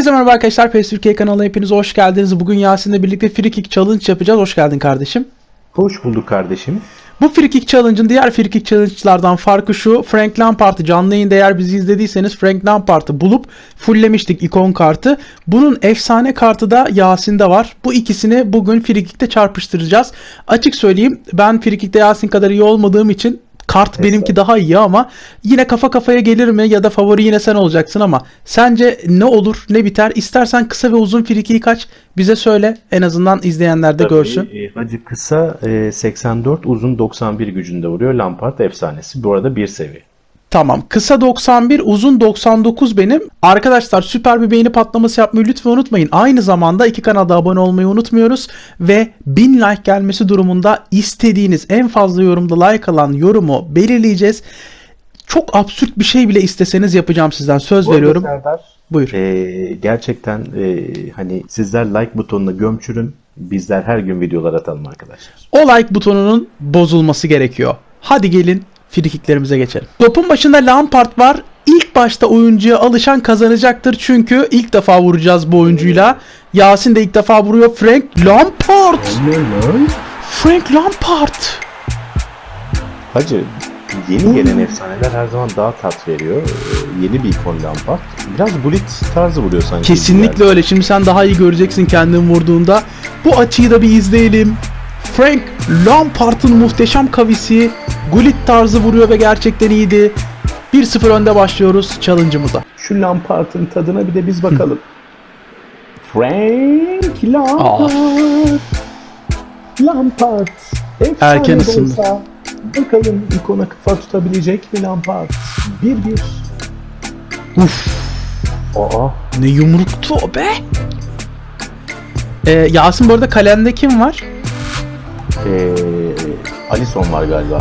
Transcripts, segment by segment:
Herkese merhaba arkadaşlar. PES Türkiye kanalına hepiniz hoş geldiniz. Bugün Yasin'le birlikte Free Kick Challenge yapacağız. Hoş geldin kardeşim. Hoş bulduk kardeşim. Bu Free Kick Challenge'ın diğer Free Kick Challenge'lardan farkı şu. Frank Lampard'ı canlı yayında eğer bizi izlediyseniz Frank Lampard'ı bulup fulllemiştik ikon kartı. Bunun efsane kartı da Yasin'de var. Bu ikisini bugün Free Kick'te çarpıştıracağız. Açık söyleyeyim ben Free Kick'te Yasin kadar iyi olmadığım için kart benimki daha iyi ama yine kafa kafaya gelir mi ya da favori yine sen olacaksın ama sence ne olur ne biter İstersen kısa ve uzun frikiyi kaç bize söyle en azından izleyenler de görsün. Tabii, e, Hacı kısa e, 84, uzun 91 gücünde vuruyor. Lampard efsanesi. Bu arada bir seviye. Tamam. Kısa 91, uzun 99 benim. Arkadaşlar süper bir beğeni patlaması yapmayı lütfen unutmayın. Aynı zamanda iki kanalda abone olmayı unutmuyoruz. Ve 1000 like gelmesi durumunda istediğiniz en fazla yorumda like alan yorumu belirleyeceğiz. Çok absürt bir şey bile isteseniz yapacağım sizden. Söz Bu veriyorum. Serdar, Buyur. e, gerçekten e, hani sizler like butonuna gömçürün. Bizler her gün videolar atalım arkadaşlar. O like butonunun bozulması gerekiyor. Hadi gelin frikiklerimize geçelim. Topun başında Lampard var. İlk başta oyuncuya alışan kazanacaktır. Çünkü ilk defa vuracağız bu oyuncuyla. Yasin de ilk defa vuruyor. Frank Lampard. Frank Lampard. Hacı yeni gelen efsaneler her zaman daha tat veriyor. E, yeni bir ikon Lampard. Biraz Bullet tarzı vuruyor sanki. Kesinlikle öyle. Şimdi sen daha iyi göreceksin kendin vurduğunda. Bu açıyı da bir izleyelim. Frank Lampard'ın muhteşem kavisi. Gullit tarzı vuruyor ve gerçekten iyiydi. 1-0 önde başlıyoruz challenge'ımıza. Şu Lampard'ın tadına bir de biz bakalım. Frank Lampard. Lampard. Efsane Erken de ısındı. olsa Bakalım ikona kafa tutabilecek mi Lampard? 1-1. Uf. Aa. Ne yumruktu o be. Ee, Yasin bu arada kalende kim var? Ee, Alisson var galiba.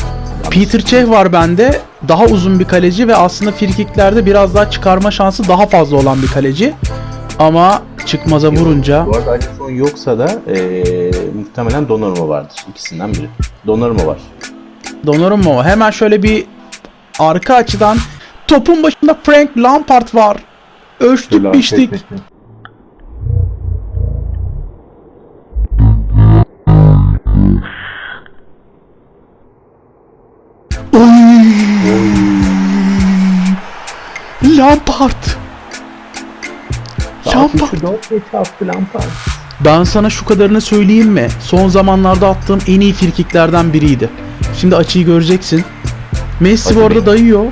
Peter Cech var bende. Daha uzun bir kaleci ve aslında frikiklerde biraz daha çıkarma şansı daha fazla olan bir kaleci. Ama çıkmaza vurunca Bu arada Alisson yoksa da ee, muhtemelen Donnarumma vardır. İkisinden biri. Donnarumma var. Donnarumma o. Hemen şöyle bir arka açıdan topun başında Frank Lampard var. Ölçtük biçtik. Lampard. Lampard. 64 geç attı Lampard. Ben sana şu kadarını söyleyeyim mi? Son zamanlarda attığım en iyi frikiklerden biriydi. Şimdi açıyı göreceksin. Messi bu Hadi arada be. dayıyor.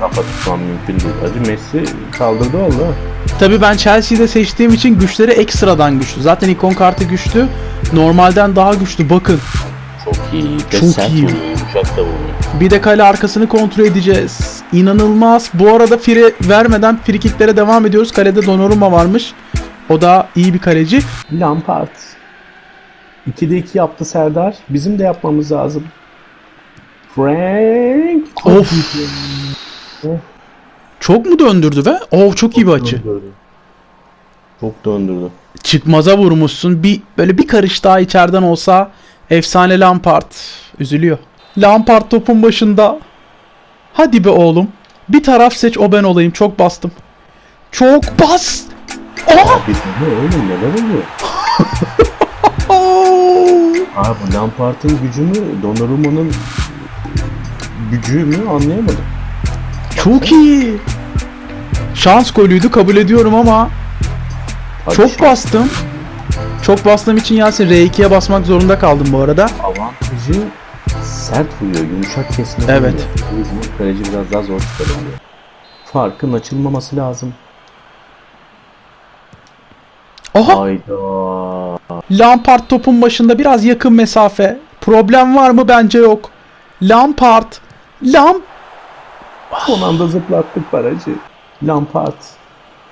Kafa tutmam mümkün değil. Hacı Messi kaldırdı valla. Tabii ben Chelsea'de seçtiğim için güçleri ekstradan güçlü. Zaten ikon kartı güçlü. Normalden daha güçlü. Bakın. Çok iyi. Ve Çok sert iyi. vuruyor, Yumuşak da vuruyor. Bir de kale arkasını kontrol edeceğiz. İnanılmaz. Bu arada fire vermeden frikiklere devam ediyoruz. Kalede Donnarumma varmış. O da iyi bir kaleci. Lampard. 2'de 2 yaptı Serdar. Bizim de yapmamız lazım. Frank. Of. Çok mu döndürdü be? Oh çok iyi bir açı. Döndürdü. Çok döndürdü. çıkmaza vurmuşsun. Bir böyle bir karış daha içeriden olsa efsane Lampard üzülüyor. Lampard topun başında. Hadi be oğlum. Bir taraf seç o ben olayım. Çok bastım. Çok bas. Abi ne oğlum neler oluyor? Abi bu Lampard'ın gücü mü? Donnarumma'nın gücü mü anlayamadım. Çok iyi. Şans golüydü kabul ediyorum ama Hadi çok şans. bastım. Çok bastığım için Yasin R2'ye basmak zorunda kaldım bu arada. Avantajı sert vuruyor, yumuşak kesme Evet. vuruyor. O yüzden kaleci biraz daha zor çıkarıyor. Farkın açılmaması lazım. Aha! Hayda. Lampard topun başında biraz yakın mesafe. Problem var mı? Bence yok. Lampard. Lamp. Son anda zıplattık barajı. Lampard.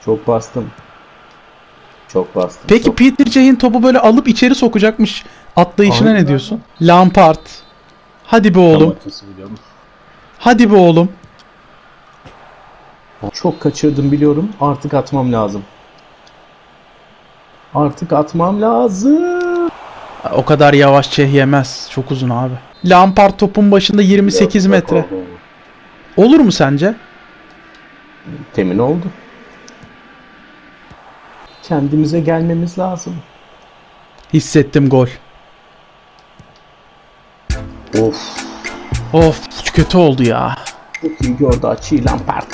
Çok bastım. Çok bastım. Peki çok. Peter Cech'in topu böyle alıp içeri sokacakmış atlayışına Aynen. ne diyorsun? Lampard. Hadi be oğlum. Hadi be oğlum. Çok kaçırdım biliyorum. Artık atmam lazım. Artık atmam lazım. O kadar yavaş Çeh yemez. Çok uzun abi. Lampard topun başında 28 metre. Olur mu sence? Temin oldu. Kendimize gelmemiz lazım. Hissettim gol. Of. Of kötü oldu ya. Çok iyi gördü açıyı Lampard.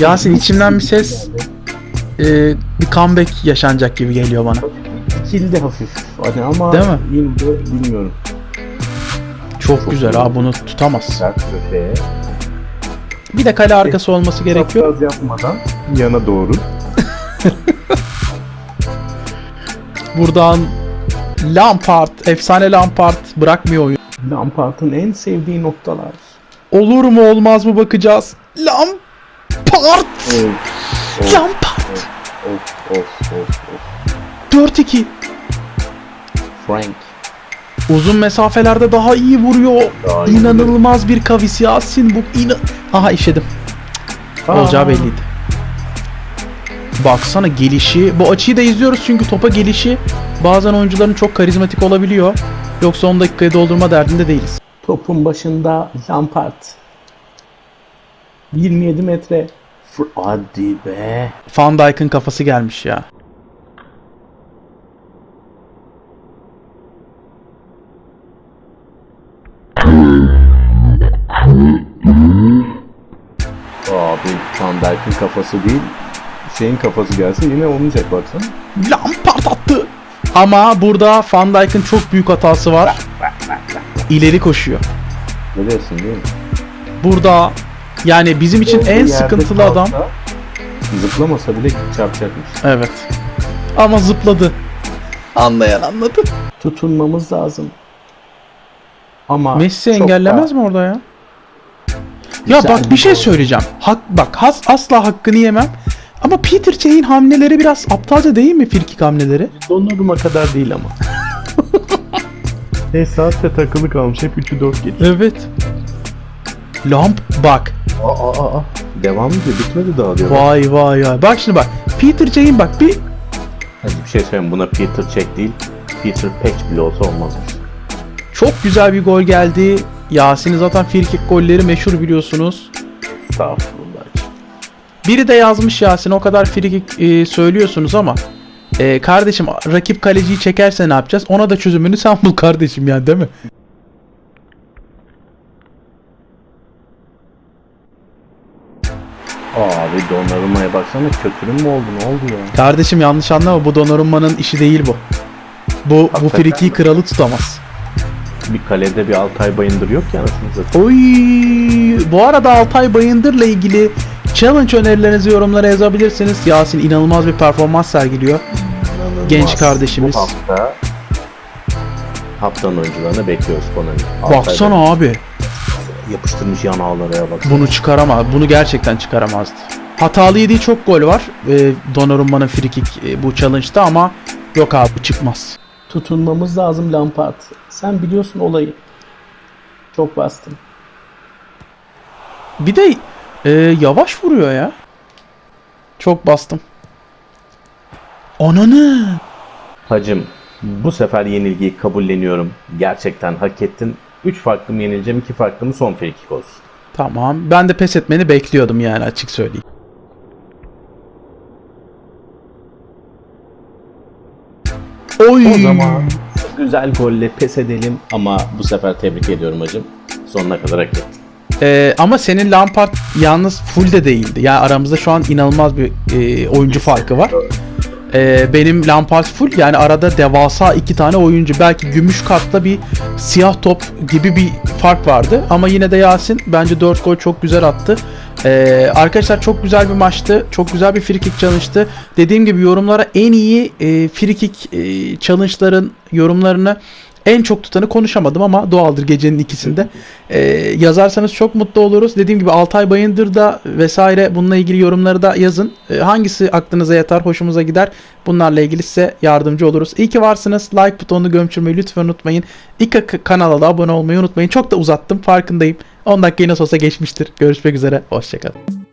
Yasin içimden bir ses e, bir comeback yaşanacak gibi geliyor bana. İkildi hafif. Hani ama Değil mi? yine de bilmiyorum. Çok güzel ha bunu tutamaz. Sert köşeye. Bir de kale arkası olması gerekiyor. Çapraz yapmadan yana doğru. Buradan Lampard, efsane Lampard bırakmıyor oyun. Lampard'ın en sevdiği noktalar. Olur mu olmaz mı bakacağız. Lampard! Of Lampard! of of of of. 4-2. Frank. Uzun mesafelerde daha iyi vuruyor. Daha iyi İnanılmaz bir kavis Yasin bu. İna Aha işedim. Olacağı belliydi. Baksana gelişi. Bu açıyı da izliyoruz çünkü topa gelişi bazen oyuncuların çok karizmatik olabiliyor. Yoksa 10 dakikayı doldurma derdinde değiliz. Topun başında Lampard. 27 metre. Hadi be. Van Dijk'ın kafası gelmiş ya. Dijk'in kafası değil. Şeyin kafası gelse yine olmayacak baksana. Lampard attı. Ama burada Van Dijk'ın çok büyük hatası var. İleri koşuyor. Biliyorsun değil mi? Burada yani bizim için Olduğu en sıkıntılı adam. kalsa, Zıplamasa bile çarpacakmış. Evet. Ama zıpladı. Anlayan anladı. Tutunmamız lazım. Ama Messi engellemez da mi orada ya? Ya güzel bak bir şey söyleyeceğim. Hak, bak has, asla hakkını yemem. Ama Peter Check'in hamleleri biraz aptalca değil mi frikik hamleleri? Donnarumma kadar değil ama. e saatte takılı kalmış. Hep 3'ü 4 geçiyor. Evet. Lamp bak. Aa, aa, aa. Devam ediyor. Bitmedi daha diyor. Vay vay vay. Bak şimdi bak. Peter Check'in bak bir Hadi bir şey söyleyeyim. Buna Peter Check değil. Peter Patch bile olsa olmazmış. çok güzel bir gol geldi. Yasin'in zaten frikik golleri meşhur biliyorsunuz. Estağfurullah. Biri de yazmış Yasin o kadar frikik e, söylüyorsunuz ama e, kardeşim rakip kaleciyi çekerse ne yapacağız? Ona da çözümünü sen bul kardeşim yani değil mi? Abi Donnarumma'ya baksana kötürüm mü oldu ne oldu ya? Kardeşim yanlış anlama bu Donnarumma'nın işi değil bu. Bu bu mi? kralı tutamaz. Bir kalede bir Altay Bayındır yok ki anasını satayım. Oy! Bu arada Altay Bayındır'la ilgili challenge önerilerinizi yorumlara yazabilirsiniz. Yasin inanılmaz bir performans sergiliyor. Genç kardeşimiz. Bu hafta haftanın oyuncularını bekliyoruz Konami. Altay Baksana abi. Bayındır Yapıştırmış yan ağlara bak. Bunu çıkaramaz. Bunu gerçekten çıkaramazdı. Hatalı yediği çok gol var. E, Donnarumma'nın frikik e, bu challenge'da ama yok abi çıkmaz. Tutunmamız lazım Lampard. Sen biliyorsun olayı. Çok bastım. Bir de e, yavaş vuruyor ya. Çok bastım. Ananı. Hacım bu sefer yenilgiyi kabulleniyorum. Gerçekten hak ettin. 3 farklı mı yenileceğim 2 farklı mı son frikik olsun. Tamam. Ben de pes etmeni bekliyordum yani açık söyleyeyim. Oy. O zaman güzel golle pes edelim ama bu sefer tebrik ediyorum hacım. Sonuna kadar hak ettin. Ee, ama senin Lampard yalnız full de değildi. Yani aramızda şu an inanılmaz bir e, oyuncu farkı var. Ee, benim Lampard full yani arada devasa iki tane oyuncu. Belki gümüş kartla bir siyah top gibi bir fark vardı. Ama yine de Yasin bence 4 gol çok güzel attı. Ee, arkadaşlar çok güzel bir maçtı. Çok güzel bir free kick challenge'tı. Dediğim gibi yorumlara en iyi e, free kick e, challenge'ların yorumlarını en çok tutanı konuşamadım ama doğaldır gecenin ikisinde. Ee, yazarsanız çok mutlu oluruz. Dediğim gibi Altay Bayındır'da vesaire bununla ilgili yorumları da yazın. Ee, hangisi aklınıza yatar, hoşumuza gider. Bunlarla ilgili size yardımcı oluruz. İyi ki varsınız. Like butonunu gömçürmeyi lütfen unutmayın. İlk kanala da abone olmayı unutmayın. Çok da uzattım farkındayım. 10 dakika nasıl olsa geçmiştir. Görüşmek üzere. Hoşçakalın.